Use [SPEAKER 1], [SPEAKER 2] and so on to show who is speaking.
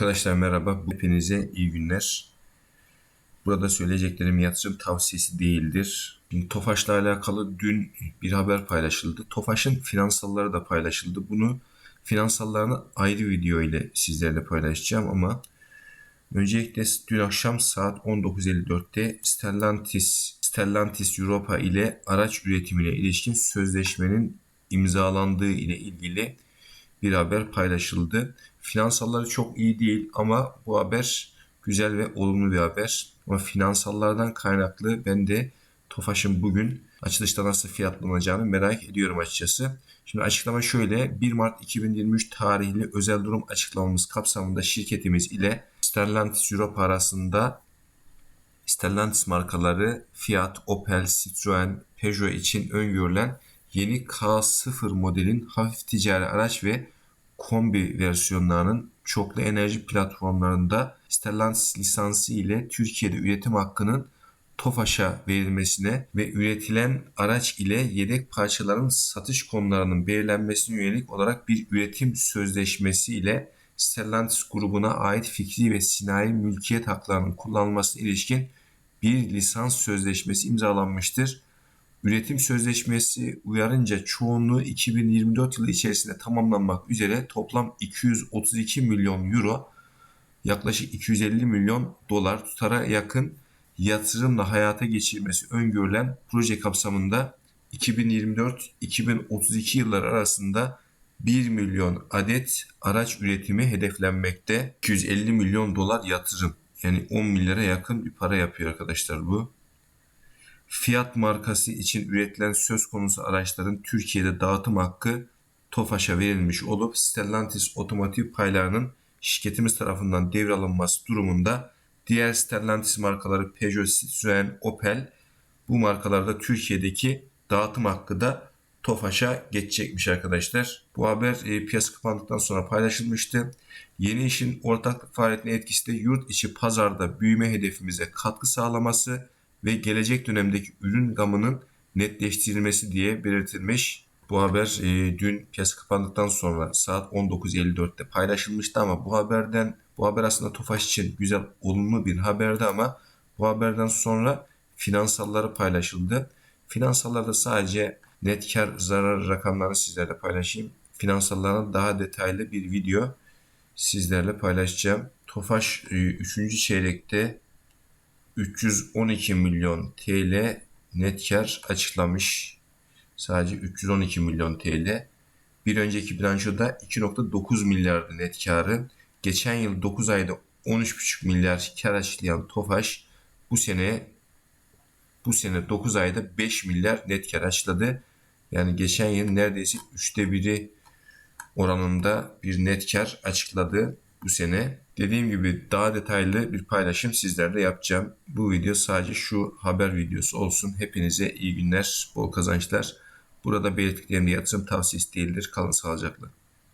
[SPEAKER 1] Arkadaşlar merhaba. Hepinize iyi günler. Burada söyleyeceklerim yatırım tavsiyesi değildir. Şimdi Tofaş'la alakalı dün bir haber paylaşıldı. Tofaş'ın finansalları da paylaşıldı. Bunu finansallarını ayrı video ile sizlerle paylaşacağım ama öncelikle dün akşam saat 19.54'te Stellantis Stellantis Europa ile araç üretimine ilişkin sözleşmenin imzalandığı ile ilgili bir haber paylaşıldı. Finansalları çok iyi değil ama bu haber güzel ve olumlu bir haber. Ama finansallardan kaynaklı ben de Tofaş'ın bugün açılışta nasıl fiyatlanacağını merak ediyorum açıkçası. Şimdi açıklama şöyle. 1 Mart 2023 tarihli özel durum açıklamamız kapsamında şirketimiz ile Stellantis Europe arasında Stellantis markaları Fiat, Opel, Citroen, Peugeot için öngörülen yeni K0 modelin hafif ticari araç ve kombi versiyonlarının çoklu enerji platformlarında Stellantis lisansı ile Türkiye'de üretim hakkının TOFAŞ'a verilmesine ve üretilen araç ile yedek parçaların satış konularının belirlenmesine yönelik olarak bir üretim sözleşmesi ile Stellantis grubuna ait fikri ve sinayi mülkiyet haklarının kullanılmasına ilişkin bir lisans sözleşmesi imzalanmıştır. Üretim sözleşmesi uyarınca çoğunluğu 2024 yılı içerisinde tamamlanmak üzere toplam 232 milyon euro yaklaşık 250 milyon dolar tutara yakın yatırımla hayata geçirmesi öngörülen proje kapsamında 2024-2032 yılları arasında 1 milyon adet araç üretimi hedeflenmekte. 250 milyon dolar yatırım. Yani 10 milyara yakın bir para yapıyor arkadaşlar bu. Fiat markası için üretilen söz konusu araçların Türkiye'de dağıtım hakkı TOFAŞ'a verilmiş olup Stellantis otomotiv paylarının şirketimiz tarafından devralınması durumunda diğer Stellantis markaları Peugeot, Citroen, Opel bu markalarda Türkiye'deki dağıtım hakkı da TOFAŞ'a geçecekmiş arkadaşlar. Bu haber e, piyasa kapandıktan sonra paylaşılmıştı. Yeni işin ortaklık faaliyetine etkisi de yurt içi pazarda büyüme hedefimize katkı sağlaması ve gelecek dönemdeki ürün gamının netleştirilmesi diye belirtilmiş. Bu haber e, dün piyasa kapandıktan sonra saat 19.54'te paylaşılmıştı ama bu haberden bu haber aslında Tofaş için güzel olumlu bir haberdi ama bu haberden sonra finansalları paylaşıldı. Finansallarda sadece net kar zarar rakamlarını sizlerle paylaşayım. Finansallarına daha detaylı bir video sizlerle paylaşacağım. Tofaş 3. E, çeyrekte 312 milyon TL net kar açıklamış. Sadece 312 milyon TL. Bir önceki bilançoda 2.9 milyardı net karı. Geçen yıl 9 ayda 13,5 milyar kar açıklayan Tofaş bu sene bu sene 9 ayda 5 milyar net kar açıkladı. Yani geçen yıl neredeyse 3'te 1'i oranında bir net kar açıkladı bu sene. Dediğim gibi daha detaylı bir paylaşım sizlerle yapacağım. Bu video sadece şu haber videosu olsun. Hepinize iyi günler, bol kazançlar. Burada belirttiklerim yatırım tavsiyesi değildir. Kalın sağlıcakla.